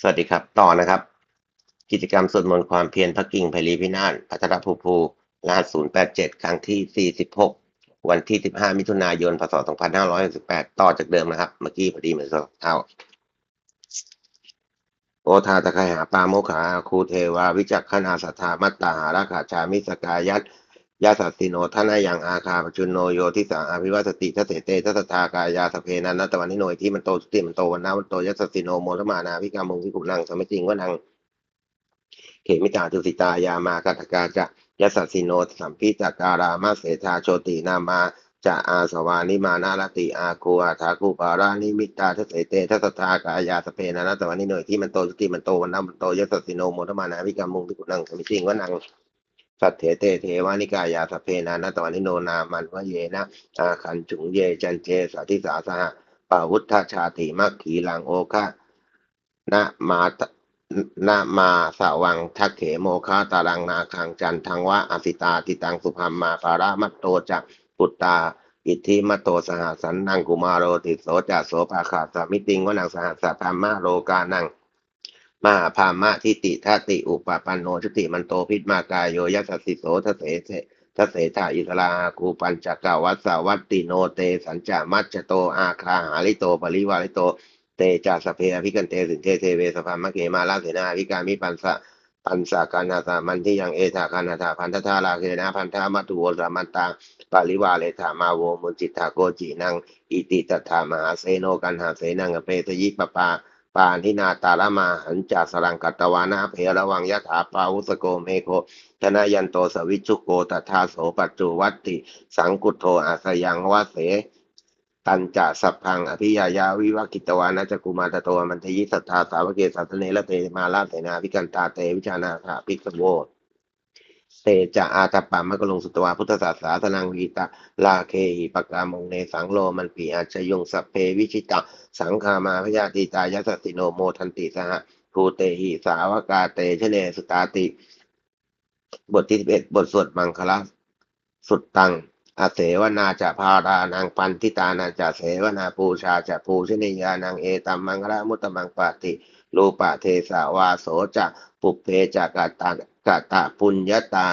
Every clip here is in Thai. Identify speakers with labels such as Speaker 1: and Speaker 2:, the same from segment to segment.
Speaker 1: สวัสดีครับ ต่อนะครับ กิจกรรมสวดมนต์ความเพียรพระกิ่งไพรีพินาศพัทรภูภูรหัส087ครั้งที่46วันที่15มิถุนายนพศ2568ต่อจากเดิมนะครับ เมื่อกี้พอดีเหมือนสองเท่าโอทาตะไคหาปาโมขาคูเทวา วิจักขณาสัทธามัตตาหาราขาชามิสกายัต ยาสัสสิโนทนายังอาคาปจุนโนโยทิสังอภิวัสติทัสเสเตทัสสทากายาสเพนันนัตวันนิโนยที่มันโตสติมันโตวันนาวันโตยัสสสิโนโมทมานาวิกามุงวิกุลังสมัจริงวนังเขมิตาตุสิตายามากัตกาจะยัสสสิโนสัมพิจักการามาเสธาโชตินามาจะอาสวานิมานาลติอาคูอาทาคูปารานิมิตาทัสเสเตทัสสทากายาสเพนันนัตวันนิโนยที่มันโตสติมันโตวันนาวันโตยัสสสิโนโมทมานาวิกามุงวิกุลังสมัจริงวนัง สัตเถเตเทวานิกายาสเพนานัตวานิโนนามันวะเยนะอาคันจุงเยจันเจสาธิสาสหปาวุฒชาติมัคขีลังโอคะนะมานะมาสวังทักเขโมคาตารังนาคังจันทังวะอสิตาติตังสุภามมาปารามัตโตจักปุตตา อิทธิมัตโตสหสันนังกุมารโรติโสจัสโสภาขาสามิติงวนังสหัสสะธรรมะโลกานัง มาพามะทิติทัติอุปปันโนชุติมันโตพิษมากายโยยัสสิโสทเสเสทเสทาอิสลาคูปัญจกาวัสวัตติโนเตสัญจามัจจโตอาคาหาลิโตปริวาลิโตเตจาสเพอภิกันเตสินเทเทเวสภามะเกมาลาเสนาวิกามิปันสะปันสาการนาสามันที่ยังเอธาคานาธาพันธทาราเคนะพันธามัตุโวสามันตาปาริวาเลธามาโวมุจิตาโกจินังอิติตถามหาเสโนกันหาเสนังเปตยิปปา ปาทินาตาลมาหันจาสรังกัตวานาเพระวังยะถาปาวุสโกเมโคชนะยันโตสวิชุโกตถาโสปัจจุวัติ สังกุโทอาสยังวะเสตันจะสัพพังอภิยายาวิวักิตวานาจกุมาตโตมันทยิสัทธาสาวเกสัตเนละเตมาลาเตนาพิกันตาเตวิชานาสาภิกสโว เตจะอาตปามะกลงสุตวาพุทธศาสนาสนังวีตาลาเคหิปกามงเนสังโลมันปีอาชยงสเพวิชิตาสังคามาพยาติตายสสสิโนโมทันติสหภูเตหิสาวกาเตชเนสุตาติ บทที่สิบเอ็ดบทสวดมังคละสุดตังอาเสวนาจะพารานังปันทิตานังจะเสวนาปูชาจะปูชนียานังเอตัมมังคละมุตตมังปาติ รูปะเทสาวาโสจะปุเพจะกาตากาตะปุญญาตา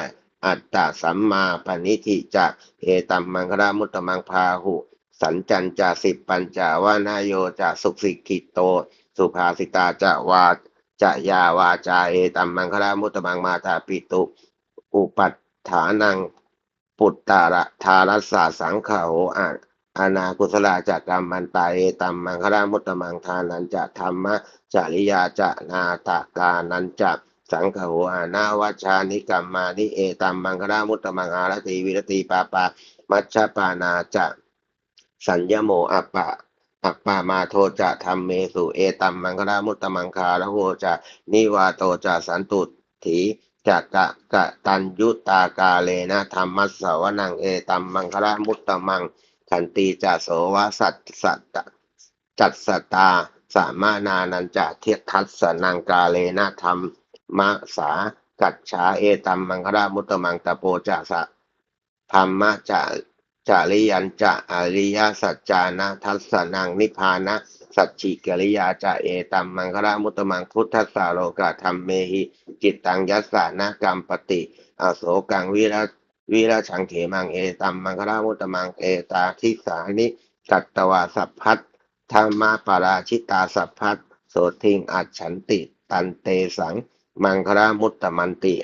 Speaker 1: อัตตะสัมมาปณิทิจะเอตัมมังคละมุตตมังพาหุ สัญจันจาสิปัญจาวานายโยจะสุขสิกิโต สุภาสิตาจะวาจะยาวาจาเอตัมมังคลามุตตมังมาตาปิตุ อุปัฏฐานังปุตตาระทารัสสาสังขาโหอา อานากุศลาจากกรรมมันตาเอตัมมังคลามุตตมังทานันจะธรรมะจริยาจะนาตากานันจะสังขโหอานาวชานิกรรมมานิเอตัมมังคลามุตตมังอารติวิรติปาปามัชฌปานาจะสัญญโมอัปปะอัปปามาโทจะธรรมเมสุเอตัมมังคลามุตตมังคาระโหจะนิวาโตจะสันตุถีจะกะกะตัญยุตากาเลนะธรรมัสสวนังเอตัมมังคลามุตตมัง ขันติจะโสวะสัตสัตจัตสตา สามานานันจะเทียทัสสนังกาเลนะธรรมมะสา กัจฉาเอตัมมังคลามุตตมังตะโปจะสะธรรมะจะจาริยันจะอริยสัจจานะทัสสนังนิพพานะสัจฉิกิริยาจะเอตัมมังคลามุตตมังพุทธสาโลกะธรรมเมหิจิตตังยัสสานะกรรมปติอโสกังวิระ วิระชังเขมังเอตัมมังคลามุตตมังเอตาทิสานิกัตตวาสัพพัทธรรมาปราชิตาสัพพัทโสทิงอัจฉันติตันเตสัง มังคลามุตตมันติ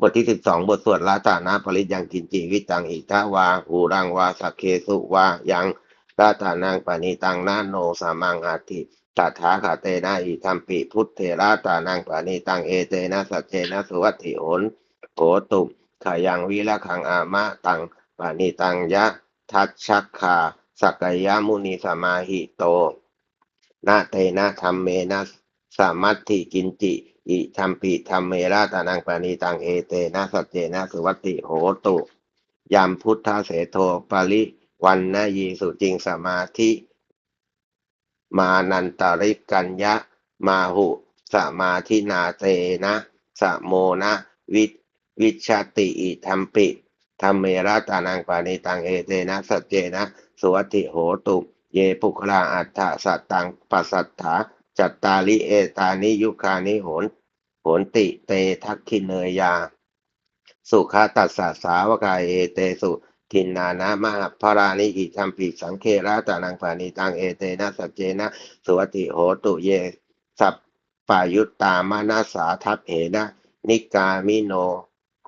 Speaker 1: บทที่สิบสองบทสวดลาตานาปริยังกินจีวิตังอิทาวาหูรังวาสักเคสุวายังลาตานังปณิตังนาโนสามังอาทิตถาคาเตนะอิทัมปิพุทเทราตานังปณิตังเอเตนะสัจเจนะสุวัติโอนโหตุ ขายังวิละขังอามะตังปณิตังยะทัชชักคาสักยามุนีสมาหิโตนาเตนะธรรมเมนะสามัตถิกินจิอิทัมปิธรรมเมราตานังปณิตังเอเตนะสัจเจนะสุวัติโหตุยามพุทธเสโทปาริวันนะยีสุจริงสมาธิ มานันตริกัญญะ มาหุสมาธินาเตนะสะโมนะ วิ วิชาติอิธรรมปิธรรมเมราตานังปานิตังเอเตนะสัจเจนะสุวัติโหตุ เยปุคลาอัฏฐสัตตังปัสสัทธาจัตตาลิเอตานิยุคานิโหนโหนติเตทักขิเนยยา สุขาตัสสะสาวกายเอเตสุทินนานะมหพรานิอิทัมปิสังเคราตานังปานิตังเอเตนะสัจเจนะสุวัติโหตุเยสัพปายุตตามานาสาทัพเหนะนิกามิโน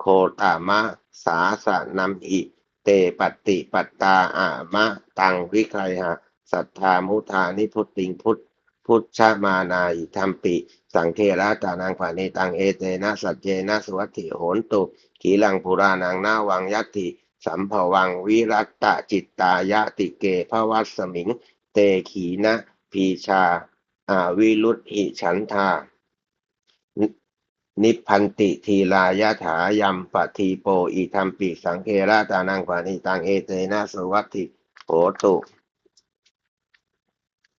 Speaker 1: โคตามะสาสะนัมหิเตปฏิปัตตาอามะ ตังวิคยหะสัทธามุทานิพุตติงพุทธพุทธมานาอิทัมปิ สังเคราตานังปานิตังเอเตนะสัจเจนะสุวัติโหนตุขีลังปุรานังนาวังยัติสัมภวังวิรัตตจิตตายะติเกภวัสมิง เตขีนะพีชาอาวิรุตหิฉันทา นิพพันติทีลายะถายัมปะทีโปอิทัมปิสังเคราตานังปานิตังเอเตนะสวัตติโหตุ